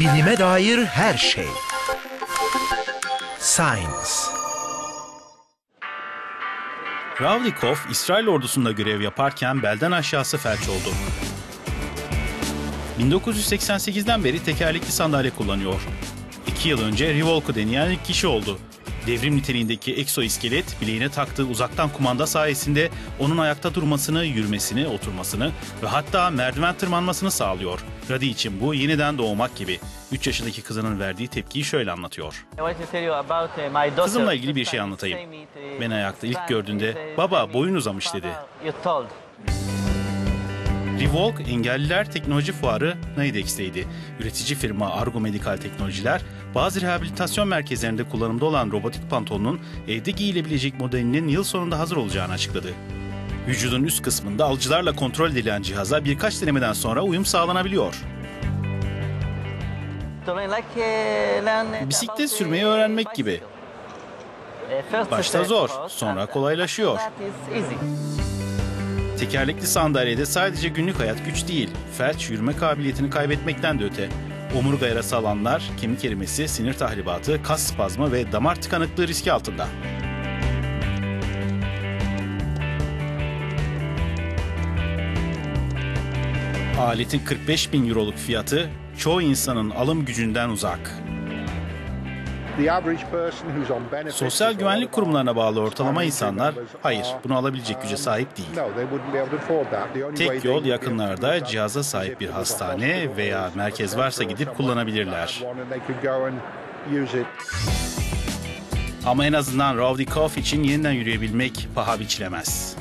Bilime dair her şey. Science. Ravlikov, İsrail ordusunda görev yaparken belden aşağısı felç oldu. 1988'den beri tekerlekli sandalye kullanıyor. İki yıl önce Rivolko denilen ilk kişi oldu. Devrim niteliğindeki egzoiskelet bileğine taktığı uzaktan kumanda sayesinde onun ayakta durmasını, yürümesini, oturmasını ve hatta merdiven tırmanmasını sağlıyor. Radi için bu yeniden doğmak gibi. 3 yaşındaki kızının verdiği tepkiyi şöyle anlatıyor. Kızımla ilgili bir şey anlatayım. Beni ayakta ilk gördüğünde, "Baba, boyun uzamış." dedi. Revolk Engelliler Teknoloji Fuarı Naidex'teydi. Üretici firma Argo Medikal Teknolojiler, bazı rehabilitasyon merkezlerinde kullanımda olan robotik pantolonun evde giyilebilecek modelinin yıl sonunda hazır olacağını açıkladı. Vücudun üst kısmında alıcılarla kontrol edilen cihaza birkaç denemeden sonra uyum sağlanabiliyor. Bisiklet sürmeyi öğrenmek gibi. Başta zor, sonra kolaylaşıyor. Tekerlekli sandalyede sadece günlük hayat güç değil, felç yürüme kabiliyetini kaybetmekten de öte. Omurga yarası alanlar, kemik erimesi, sinir tahribatı, kas spazmı ve damar tıkanıklığı riski altında. Aletin 45 bin euroluk fiyatı çoğu insanın alım gücünden uzak. Sosyal güvenlik kurumlarına bağlı ortalama insanlar hayır bunu alabilecek güce sahip değil. Tek yol yakınlarda cihaza sahip bir hastane veya merkez varsa gidip kullanabilirler. Ama en azından Ravlikov için yeniden yürüyebilmek paha biçilemez.